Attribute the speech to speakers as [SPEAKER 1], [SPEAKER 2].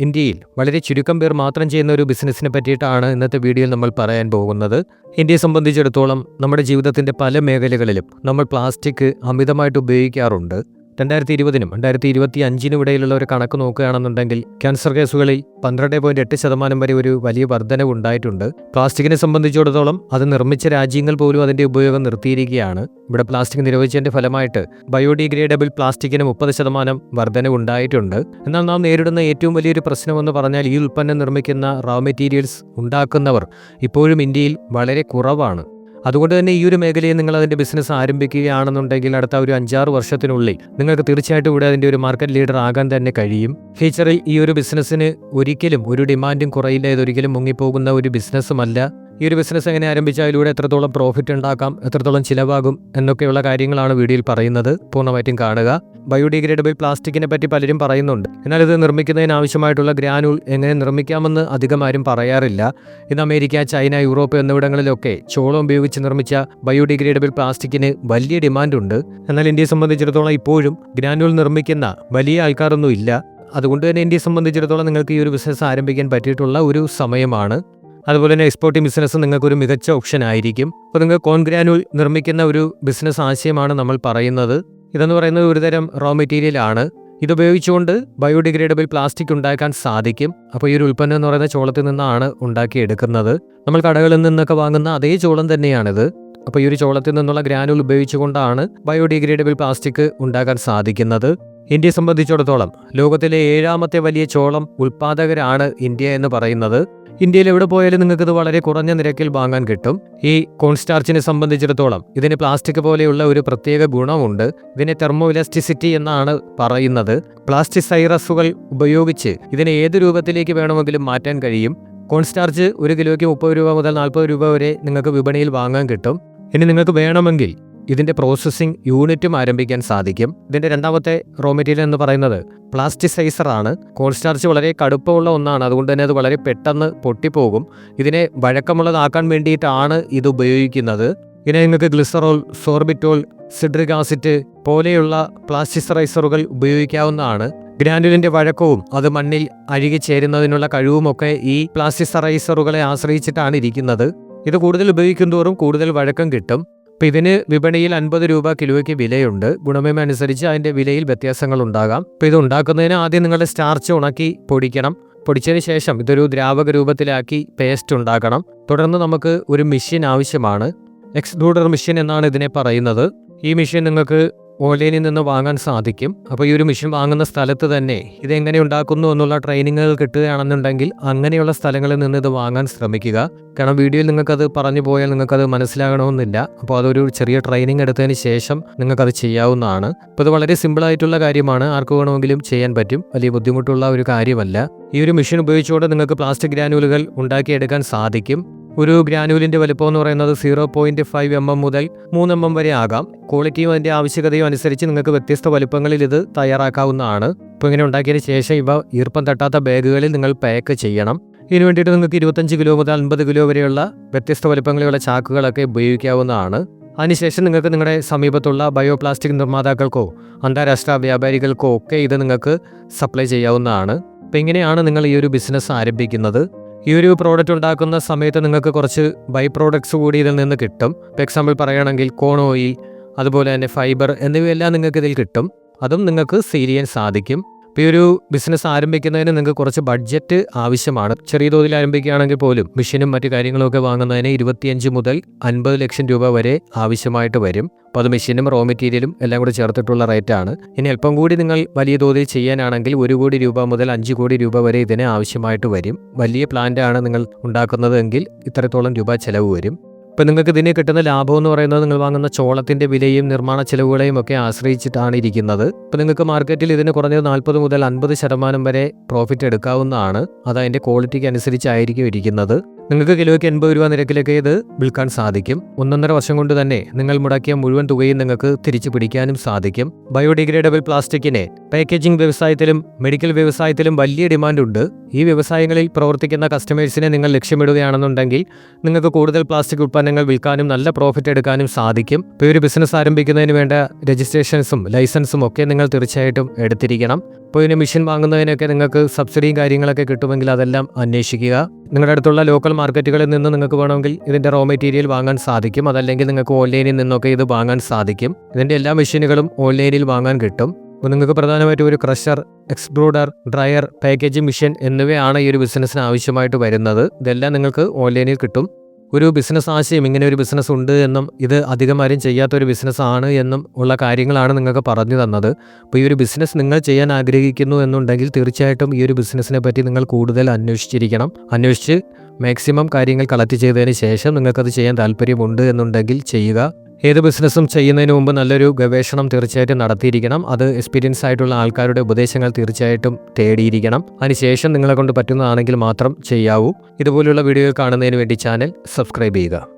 [SPEAKER 1] ഇന്ത്യയിൽ വളരെ ചുരുക്കം പേർ മാത്രം ചെയ്യുന്ന ഒരു ബിസിനസ്സിനെ പറ്റിയിട്ടാണ് ഇന്നത്തെ വീഡിയോയിൽ നമ്മൾ പറയാൻ പോകുന്നത്. ഇന്ത്യയെ സംബന്ധിച്ചിടത്തോളം നമ്മുടെ ജീവിതത്തിന്റെ പല മേഖലകളിലും നമ്മൾ പ്ലാസ്റ്റിക് അമിതമായിട്ട് ഉപയോഗിക്കാറുണ്ട്. രണ്ടായിരത്തി ഇരുപതിനും രണ്ടായിരത്തി ഇരുപത്തി അഞ്ചിനും ഇടയിലുള്ള ഒരു കണക്ക് നോക്കുകയാണെന്നുണ്ടെങ്കിൽ ക്യാൻസർ കേസുകളിൽ പന്ത്രണ്ട് പോയിന്റ് എട്ട് ശതമാനം വരെ ഒരു വലിയ വർധനവ് ഉണ്ടായിട്ടുണ്ട്. പ്ലാസ്റ്റിക്കിനെ സംബന്ധിച്ചിടത്തോളം അത് നിർമ്മിച്ച രാജ്യങ്ങൾ പോലും അതിന്റെ ഉപയോഗം നിർത്തിയിരിക്കുകയാണ്. ഇവിടെ പ്ലാസ്റ്റിക് നിരോധിച്ചതിന്റെ ഫലമായിട്ട് ബയോഡിഗ്രേഡബിൾ പ്ലാസ്റ്റിക്കിന് മുപ്പത് ശതമാനം വർധനവ് ഉണ്ടായിട്ടുണ്ട്. എന്നാൽ നാം നേരിടുന്ന ഏറ്റവും വലിയൊരു പ്രശ്നമെന്ന് പറഞ്ഞാൽ ഈ ഉൽപ്പന്നം നിർമ്മിക്കുന്ന റോ മെറ്റീരിയൽസ് ഉണ്ടാക്കുന്നവർ ഇപ്പോഴും ഇന്ത്യയിൽ വളരെ കുറവാണ്. അതുകൊണ്ട് തന്നെ ഈ ഒരു മേഖലയിൽ നിങ്ങൾ അതിന്റെ ബിസിനസ് ആരംഭിക്കുകയാണെന്നുണ്ടെങ്കിൽ അടുത്ത ഒരു അഞ്ചാറ് വർഷത്തിനുള്ളിൽ നിങ്ങൾക്ക് തീർച്ചയായിട്ടും ഇവിടെ അതിന്റെ ഒരു മാർക്കറ്റ് ലീഡർ ആകാൻ തന്നെ കഴിയും. ഫ്യൂച്ചറിൽ ഈ ഒരു ബിസിനസ്സിന് ഒരിക്കലും ഒരു ഡിമാൻഡും കുറയില്ല. ഇതൊരിക്കലും മുങ്ങിപ്പോകുന്ന ഒരു ബിസിനസ്സുമല്ല ഈ ഒരു ബിസിനസ് എങ്ങനെ ആരംഭിച്ചാൽ ഇതിലൂടെ എത്രത്തോളം പ്രോഫിറ്റ് ഉണ്ടാക്കാം എത്രത്തോളം ചിലവാകും എന്നൊക്കെയുള്ള കാര്യങ്ങളാണ് വീഡിയോയിൽ പറയുന്നത്. പൂർണമായിട്ടും കാണുക. ബയോഡിഗ്രേഡബിൾ പ്ലാസ്റ്റിക്കിനെ പറ്റി പലരും പറയുന്നുണ്ട്. എന്നാൽ ഇത് നിർമ്മിക്കുന്നതിന് ആവശ്യമായിട്ടുള്ള ഗ്രാനുൾ എങ്ങനെ നിർമ്മിക്കാമെന്ന് അധികം ആരും പറയാറില്ല. ഇന്ന് അമേരിക്ക ചൈന യൂറോപ്പ് എന്നിവിടങ്ങളിലൊക്കെ ചോളം ഉപയോഗിച്ച് നിർമ്മിച്ച ബയോഡിഗ്രേഡബിൾ പ്ലാസ്റ്റിക്കിന് വലിയ ഡിമാൻഡുണ്ട്. എന്നാൽ ഇന്ത്യയെ സംബന്ധിച്ചിടത്തോളം ഇപ്പോഴും ഗ്രാനുൾ നിർമ്മിക്കുന്ന വലിയ ആൾക്കാരൊന്നും ഇല്ല. അതുകൊണ്ട് തന്നെ ഇന്ത്യയെ സംബന്ധിച്ചിടത്തോളം നിങ്ങൾക്ക് ഈ ഒരു ബിസിനസ് ആരംഭിക്കാൻ പറ്റിയിട്ടുള്ള ഒരു സമയമാണ്. അതുപോലെ തന്നെ എക്സ്പോർട്ടിംഗ് ബിസിനസ് നിങ്ങൾക്കൊരു മികച്ച ഓപ്ഷൻ ആയിരിക്കും. അപ്പോൾ നിങ്ങൾ കോൺഗ്രാനുൾ നിർമ്മിക്കുന്ന ഒരു ബിസിനസ് ആശയമാണ് നമ്മൾ പറയുന്നത്. ഇതെന്ന് പറയുന്നത് ഒരുതരം റോ മെറ്റീരിയൽ ആണ്. ഇതുപയോഗിച്ചുകൊണ്ട് ബയോഡിഗ്രേഡബിൾ പ്ലാസ്റ്റിക് ഉണ്ടാക്കാൻ സാധിക്കും. അപ്പോൾ ഈ ഒരു ഉൽപ്പന്നം എന്ന് പറയുന്ന ചോളത്തിൽ നിന്നാണ് ഉണ്ടാക്കിയെടുക്കുന്നത് നമ്മൾ കടകളിൽ നിന്നൊക്കെ വാങ്ങുന്ന അതേ ചോളം തന്നെയാണിത്. അപ്പോൾ ഈ ഒരു ചോളത്തിൽ നിന്നുള്ള ഗ്രാനുൾ ഉപയോഗിച്ചുകൊണ്ടാണ് ബയോഡിഗ്രേഡബിൾ പ്ലാസ്റ്റിക് ഉണ്ടാക്കാൻ സാധിക്കുന്നത്. ഇന്ത്യയെ സംബന്ധിച്ചിടത്തോളം ലോകത്തിലെ ഏഴാമത്തെ വലിയ ചോളം ഉൽപാദകരാണ് ഇന്ത്യ എന്ന് പറയുന്നത്. ഇന്ത്യയിൽ എവിടെ പോയാലും നിങ്ങൾക്ക് ഇത് വളരെ കുറഞ്ഞ നിരക്കിൽ വാങ്ങാൻ കിട്ടും. ഈ കോൺസ്റ്റാർച്ചിനെ സംബന്ധിച്ചിടത്തോളം ഇതിന് പ്ലാസ്റ്റിക് പോലെയുള്ള ഒരു പ്രത്യേക ഗുണമുണ്ട്. ഇതിനെ തെർമോ ഇലാസ്റ്റിസിറ്റി എന്നാണ് പറയുന്നത്. പ്ലാസ്റ്റിസൈറസുകൾ ഉപയോഗിച്ച് ഇതിനെ ഏത് രൂപത്തിലേക്ക് വേണമെങ്കിലും മാറ്റാൻ കഴിയും. കോൺസ്റ്റാർച്ച് ഒരു കിലോയ്ക്ക് മുപ്പത് രൂപ മുതൽ നാൽപ്പത് രൂപ വരെ നിങ്ങൾക്ക് വിപണിയിൽ വാങ്ങാൻ കിട്ടും. ഇനി നിങ്ങൾക്ക് വേണമെങ്കിൽ ഇതിന്റെ പ്രോസസ്സിംഗ് യൂണിറ്റും ആരംഭിക്കാൻ സാധിക്കും. ഇതിന്റെ രണ്ടാമത്തെ റോ മെറ്റീരിയൽ എന്ന് പറയുന്നത് പ്ലാസ്റ്റിസൈസർ ആണ്. കോൺസ്റ്റാർച്ച് വളരെ കടുപ്പമുള്ള ഒന്നാണ്. അതുകൊണ്ട് തന്നെ അത് വളരെ പെട്ടെന്ന് പൊട്ടിപ്പോകും. ഇതിനെ വഴക്കമുള്ളതാക്കാൻ വേണ്ടിയിട്ടാണ് ഇത് ഉപയോഗിക്കുന്നത്. ഇതിനെ നിങ്ങൾക്ക് ഗ്ലിസറോൾ സോർബിറ്റോൾ സിഡ്രിക് ആസിഡ് പോലെയുള്ള പ്ലാസ്റ്റിസറൈസറുകൾ ഉപയോഗിക്കാവുന്നതാണ്. ഗ്രാനുലിന്റെ വഴക്കവും അത് മണ്ണിൽ അഴുകി ചേരുന്നതിനുള്ള കഴിവുമൊക്കെ ഈ പ്ലാസ്റ്റിസറൈസറുകളെ ആശ്രയിച്ചിട്ടാണ് ഇരിക്കുന്നത്. ഇത് കൂടുതൽ ഉപയോഗിക്കുന്തോറും കൂടുതൽ വഴക്കം കിട്ടും. അപ്പം ഇതിന് വിപണിയിൽ അൻപത് രൂപ കിലോയ്ക്ക് വിലയുണ്ട്. ഗുണമേന്മ അനുസരിച്ച് അതിന്റെ വിലയിൽ വ്യത്യാസങ്ങൾ ഉണ്ടാകാം അപ്പോൾ ഇത് ഉണ്ടാക്കുന്നതിന് ആദ്യം നിങ്ങളുടെ സ്റ്റാർച്ച് ഉണക്കി പൊടിക്കണം. പൊടിച്ചതിന് ശേഷം ഇതൊരു ദ്രാവക രൂപത്തിലാക്കി പേസ്റ്റ് ഉണ്ടാക്കണം. തുടർന്ന് നമുക്ക് ഒരു മെഷീൻ ആവശ്യമാണ്. എക്സ്ഡൂഡർ മെഷീൻ എന്നാണ് ഇതിനെ പറയുന്നത്. ഈ മെഷീൻ നിങ്ങൾക്ക് ഓൺലൈനിൽ നിന്ന് വാങ്ങാൻ സാധിക്കും. അപ്പോൾ ഈ ഒരു മെഷീൻ വാങ്ങുന്ന സ്ഥലത്ത് തന്നെ ഇതെങ്ങനെ ഉണ്ടാക്കുന്നു എന്നുള്ള ട്രെയിനിങ്ങുകൾ കിട്ടുകയാണെന്നുണ്ടെങ്കിൽ അങ്ങനെയുള്ള സ്ഥലങ്ങളിൽ നിന്ന് ഇത് വാങ്ങാൻ ശ്രമിക്കുക. കാരണം വീഡിയോയിൽ നിങ്ങൾക്കത് പറഞ്ഞു പോയാൽ നിങ്ങൾക്കത് മനസ്സിലാകണമെന്നില്ല. അപ്പോൾ അതൊരു ചെറിയ ട്രെയിനിങ് എടുത്തതിന് ശേഷം നിങ്ങൾക്കത് ചെയ്യാവുന്നതാണ്. അപ്പോൾ ഇത് വളരെ സിമ്പിളായിട്ടുള്ള കാര്യമാണ്. ആർക്ക് വേണമെങ്കിലും ചെയ്യാൻ പറ്റും. വലിയ ബുദ്ധിമുട്ടുള്ള ഒരു കാര്യമല്ല. ഈ ഒരു മെഷീൻ ഉപയോഗിച്ചുകൊണ്ട് നിങ്ങൾക്ക് പ്ലാസ്റ്റിക് ഗ്രാനുലുകൾ ഉണ്ടാക്കിയെടുക്കാൻ സാധിക്കും. ഒരു ഗ്രാനുവലിന്റെ വലുപ്പം എന്ന് പറയുന്നത് zero point five M M മുതൽ മൂന്ന് എം എം വരെ ആകാം. ക്വാളിറ്റിയും അതിന്റെ ആവശ്യകതയും അനുസരിച്ച് നിങ്ങൾക്ക് വ്യത്യസ്ത വലുപ്പങ്ങളിൽ ഇത് തയ്യാറാക്കാവുന്നതാണ്. ഇപ്പോൾ ഇങ്ങനെ ഉണ്ടാക്കിയതിന് ശേഷം ഇവ ഈർപ്പം തട്ടാത്ത ബാഗുകളിൽ നിങ്ങൾ പാക്ക് ചെയ്യണം. ഇതിനു വേണ്ടിയിട്ട് നിങ്ങൾക്ക് ഇരുപത്തഞ്ച് കിലോ മുതൽ അൻപത് കിലോ വരെയുള്ള വ്യത്യസ്ത വലുപ്പങ്ങളിലുള്ള ചാക്കുകളൊക്കെ ഉപയോഗിക്കാവുന്നതാണ്. അതിനുശേഷം നിങ്ങൾക്ക് നിങ്ങളുടെ സമീപത്തുള്ള ബയോപ്ലാസ്റ്റിക് നിർമ്മാതാക്കൾക്കോ അന്താരാഷ്ട്ര വ്യാപാരികൾക്കോ ഒക്കെ ഇത് നിങ്ങൾക്ക് സപ്ലൈ ചെയ്യാവുന്നതാണ്. അപ്പോൾ ഇങ്ങനെയാണ് നിങ്ങൾ ഈ ഒരു ബിസിനസ് ആരംഭിക്കുന്നത്. ഈ ഒരു പ്രോഡക്റ്റ് ഉണ്ടാക്കുന്ന സമയത്ത് നിങ്ങൾക്ക് കുറച്ച് ബൈ പ്രോഡക്ട്സ് കൂടി ഇതിൽ നിന്ന് കിട്ടും. എക്സാമ്പിൾ പറയുകയാണെങ്കിൽ കോൺ ഓയിൽ അതുപോലെ തന്നെ ഫൈബർ എന്നിവയെല്ലാം നിങ്ങൾക്ക് ഇതിൽ കിട്ടും. അതും നിങ്ങൾക്ക് ചെയ്യാൻ സാധിക്കും. ഈ ഒരു ബിസിനസ് ആരംഭിക്കുന്നതിന് നിങ്ങൾക്ക് കുറച്ച് ബഡ്ജറ്റ് ആവശ്യമാണ്. ചെറിയ തോതിൽ ആരംഭിക്കുകയാണെങ്കിൽ പോലും മെഷീനും മറ്റു കാര്യങ്ങളൊക്കെ വാങ്ങുന്നതിന് ഇരുപത്തിയഞ്ച് മുതൽ അൻപത് ലക്ഷം രൂപ വരെ ആവശ്യമായിട്ട് വരും. അപ്പോൾ അത് മെഷീനും റോ മെറ്റീരിയലും എല്ലാം കൂടി ചേർത്തിട്ടുള്ള റേറ്റാണ് ഇനി അല്പം കൂടി നിങ്ങൾ വലിയ തോതിൽ ചെയ്യാനാണെങ്കിൽ ഒരു കോടി രൂപ മുതൽ അഞ്ച് കോടി രൂപ വരെ ഇതിന് ആവശ്യമായിട്ട് വരും. വലിയ പ്ലാന്റ് ആണ് നിങ്ങൾ ഉണ്ടാക്കുന്നതെങ്കിൽ ഇത്രത്തോളം രൂപ ചെലവ് വരും. ഇപ്പം നിങ്ങൾക്ക് ഇതിന് കിട്ടുന്ന ലാഭം എന്ന് പറയുന്നത് നിങ്ങൾ വാങ്ങുന്ന ചോളത്തിന്റെ വിലയും നിർമ്മാണ ചെലവുകളെയും ഒക്കെ ആശ്രയിച്ചിട്ടാണ് ഇരിക്കുന്നത്. ഇപ്പം നിങ്ങൾക്ക് മാർക്കറ്റിൽ ഇതിന് കുറഞ്ഞത് നാൽപ്പത് മുതൽ അൻപത് ശതമാനം വരെ പ്രോഫിറ്റ് എടുക്കാവുന്നതാണ്. അത് അതിന്റെ ക്വാളിറ്റിക്ക് അനുസരിച്ചായിരിക്കും ഇരിക്കുന്നത്. നിങ്ങൾക്ക് കിലോയ്ക്ക് എൺപത് രൂപ നിരക്കിലേക്ക് ഇത് വിൽക്കാൻ സാധിക്കും. ഒന്നൊന്നര വർഷം കൊണ്ട് തന്നെ നിങ്ങൾ മുടക്കിയ മുഴുവൻ തുകയും നിങ്ങൾക്ക് തിരിച്ചു പിടിക്കാനും സാധിക്കും. ബയോഡിഗ്രേഡബിൾ പ്ലാസ്റ്റിക്കിന് പാക്കേജിംഗ് വ്യവസായത്തിലും മെഡിക്കൽ വ്യവസായത്തിലും വലിയ ഡിമാൻഡ് ഉണ്ട്. ഈ വ്യവസായങ്ങളിൽ പ്രവർത്തിക്കുന്ന കസ്റ്റമേഴ്സിനെ നിങ്ങൾ ലക്ഷ്യമിടുകയാണെന്നുണ്ടെങ്കിൽ നിങ്ങൾക്ക് കൂടുതൽ പ്ലാസ്റ്റിക് ഉൽപ്പന്നങ്ങൾ വിൽക്കാനും നല്ല പ്രോഫിറ്റ് എടുക്കാനും സാധിക്കും. ഇപ്പോൾ ഒരു ബിസിനസ് ആരംഭിക്കുന്നതിന് വേണ്ട രജിസ്ട്രേഷൻസും ലൈസൻസും ഒക്കെ നിങ്ങൾ തീർച്ചയായിട്ടും എടുത്തിരിക്കണം. ഇപ്പോൾ ഇതിന് മെഷീൻ വാങ്ങുന്നതിനൊക്കെ നിങ്ങൾക്ക് സബ്സിഡിയും കാര്യങ്ങളൊക്കെ കിട്ടുമെങ്കിൽ അതെല്ലാം അന്വേഷിക്കുക. നിങ്ങളുടെ അടുത്തുള്ള ലോക്കൽ മാർക്കറ്റുകളിൽ നിന്ന് നിങ്ങൾക്ക് വേണമെങ്കിൽ ഇതിന്റെ റോ മെറ്റീരിയൽ വാങ്ങാൻ സാധിക്കും. അതല്ലെങ്കിൽ നിങ്ങൾക്ക് ഓൺലൈനിൽ നിന്നൊക്കെ ഇത് വാങ്ങാൻ സാധിക്കും. ഇതിന്റെ എല്ലാ മെഷീനുകളും ഓൺലൈനിൽ വാങ്ങാൻ കിട്ടും. അപ്പോൾ നിങ്ങൾക്ക് പ്രധാനമായിട്ടും ഒരു crusher exploder dryer packaging machine എന്നിവയാണ് ഈ ഒരു ബിസിനസ്സിന് ആവശ്യമായിട്ട് വരുന്നത്. ഇതെല്ലാം നിങ്ങൾക്ക് ഓൺലൈനിൽ കിട്ടും. ഒരു ബിസിനസ് ആശയം ഇങ്ങനെ ഒരു ബിസിനസ് ഉണ്ട് എന്നും ഇത് അധികം ആരും ചെയ്യാത്ത ഒരു ബിസിനസ് ആണ് എന്നും ഉള്ള കാര്യങ്ങളാണ് നിങ്ങൾക്ക് പറഞ്ഞു തന്നത്. അപ്പോൾ ഈ ഒരു ബിസിനസ് നിങ്ങൾ ചെയ്യാൻ ആഗ്രഹിക്കുന്നു എന്നുണ്ടെങ്കിൽ തീർച്ചയായിട്ടും ഈ ഒരു ബിസിനസ്സിനെ പറ്റി നിങ്ങൾ കൂടുതൽ അന്വേഷിച്ചിരിക്കണം. അന്വേഷിച്ച് മാക്സിമം കാര്യങ്ങൾ കളക്ട് ചെയ്തതിന് ശേഷം നിങ്ങൾക്കത് ചെയ്യാൻ താല്പര്യമുണ്ട് എന്നുണ്ടെങ്കിൽ ചെയ്യുക. ഏത് ബിസിനസ്സും ചെയ്യുന്നതിന് മുമ്പ് നല്ലൊരു ഗവേഷണം തീർച്ചയായിട്ടും നടത്തിയിരിക്കണം. അത് എക്സ്പീരിയൻസ് ആയിട്ടുള്ള ആൾക്കാരുടെ ഉപദേശങ്ങൾ തീർച്ചയായിട്ടും തേടിയിരിക്കണം. അതിനുശേഷം നിങ്ങളെ കൊണ്ട് പറ്റുന്നതാണെങ്കിൽ മാത്രം ചെയ്യാവൂ. ഇതുപോലുള്ള വീഡിയോ കാണുന്നതിന് വേണ്ടി ചാനൽ സബ്സ്ക്രൈബ് ചെയ്യുക.